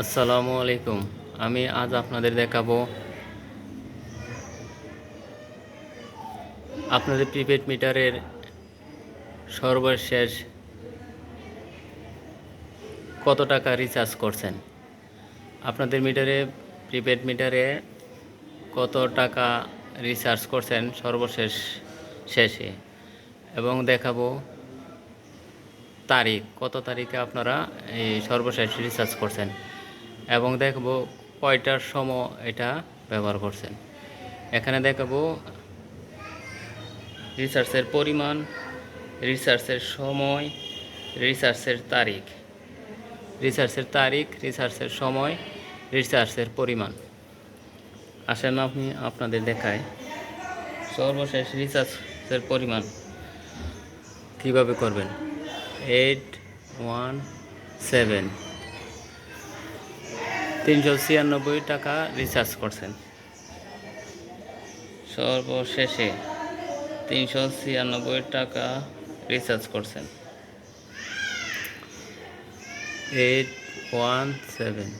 আসসালামু আলাইকুম। আমি আজ আপনাদের দেখাবো আপনাদের প্রিপেড মিটারের সর্বশেষ কত টাকা রিচার্জ করছেন? আপনাদের মিটারে, প্রিপেড মিটারে কত টাকা রিচার্জ করছেন সর্বশেষ শেষে? এবং দেখাবো তারিখ, কত তারিখে আপনারা এই সর্বশেষ রিচার্জ করছেন? এবং দেখব কয়টার সময় এটা ব্যবহার করছেন। এখানে দেখাবো রিচার্জের পরিমাণ রিচার্জের সময় রিচার্জের তারিখ। রিচার্জের তারিখ রিচার্জের সময় রিচার্জের পরিমাণ। আসেন আপনি আপনাদের দেখায় সর্বশেষ রিচার্জের পরিমাণ কীভাবে করবেন? এইট ওয়ান সেভেন তিনশো ছিয়ানব্বই টাকা রিচার্জ করছেন। সর্বশেষে তিনশো ছিয়ানব্বই টাকা রিচার্জ করছেন। এইট ওয়ান সেভেন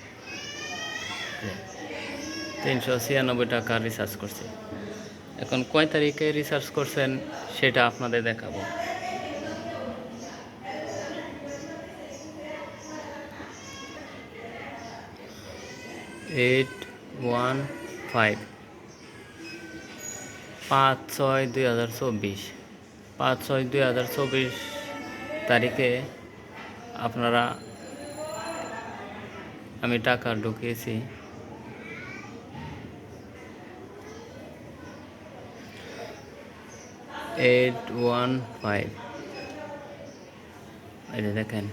তিনশো ছিয়ানব্বই টাকা রিচার্জ করছে। এখন কয় তারিখে রিচার্জ করছেন সেটা আপনাদের দেখাবো। এইট ওয়ান ফাইভ পাঁচ ছয় দুই হাজার চব্বিশ। পাঁচ ছয় দুই হাজার চব্বিশ তারিখে আপনারা আমি টাকা ঢুকিয়েছি। এইট ওয়ান ফাইভ এই দেখেন,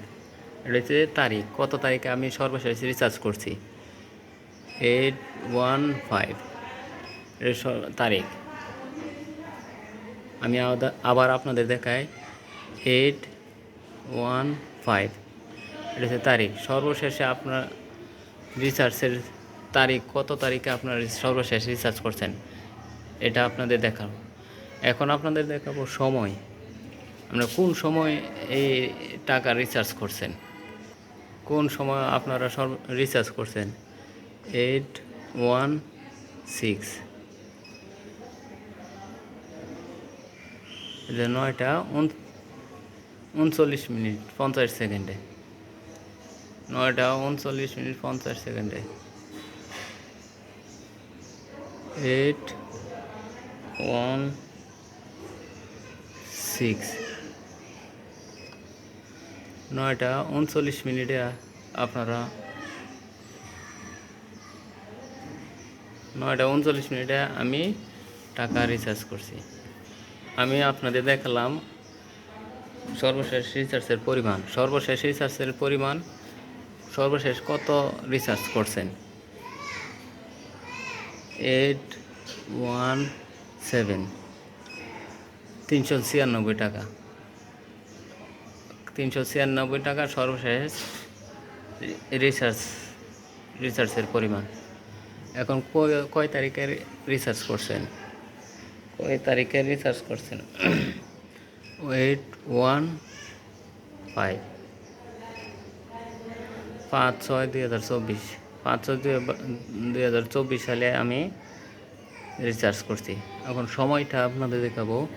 এটা হচ্ছে তারিখ, কত তারিখে আমি সর্বশেষ রিচার্জ করছি? এইট ওয়ান ফাইভ তারিখ আমি আবার আপনাদের দেখাই এইট ওয়ান ফাইভ এটা হচ্ছে তারিখ সর্বশেষে আপনার রিচার্জের তারিখ কত তারিখে আপনার সর্বশেষ রিচার্জ করছেন এটা আপনাদের দেখাবো এখন আপনাদের দেখাবো সময় আমরা কোন সময় এই টাকা রিচার্জ করছেন কোন সময় আপনারা সর্ব রিচার্জ করছেন এইট ওয়ান সিক্স নয়টা উন- উনচল্লিশ মিনিট পঞ্চাশ সেকেন্ডে। নয়টা উনচল্লিশ মিনিট পঞ্চাশ সেকেন্ডে। এইট ওয়ান সিক্স নয়টা উনচল্লিশ মিনিটে আপনারা নয়টা উনচল্লিশ মিনিটে আমি টাকা রিচার্জ করছি। আমি আপনাদের দেখালাম সর্বশেষ রিচার্জের পরিমাণ। সর্বশেষ রিচার্জের পরিমাণ সর্বশেষ কত রিচার্জ করছেন? এইট ওয়ান সেভেন তিনশো ছিয়ানব্বই টাকা। তিনশো ছিয়ানব্বই টাকা সর্বশেষ রিচার্জ রিচার্জের পরিমাণ। এখন কয়- কয় তারিখের রিচার্জ করছেন? কয় তারিখে রিচার্জ করছেন? এইট ওয়ান ফাইভ পাঁচ ছয় দুই হাজার চব্বিশ। পাঁচ ছয় দুই হাজার- দুই হাজার চব্বিশ সালে আমি রিচার্জ করছি। এখন সময়টা আপনাদের দেখাবো।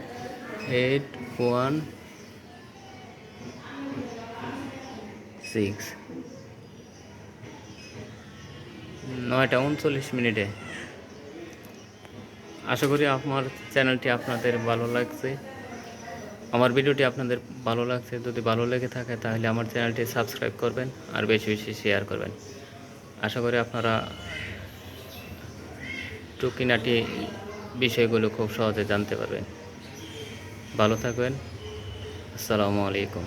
এইট ওয়ান সিক্স নয়টা উনচল্লিশ মিনিটে। আশা করি আমার চ্যানেলটি আপনাদের ভালো লাগছে। আমার ভিডিওটি আপনাদের ভালো লাগছে, যদি ভালো লেগে থাকে তাহলে আমার চ্যানেলটি সাবস্ক্রাইব করবেন আর বেশি বেশি শেয়ার করবেন। আশা করি আপনারা টুকিনাটি বিষয়গুলো খুব সহজে জানতে পারবেন। ভালো থাকবেন। আসসালামু আলাইকুম।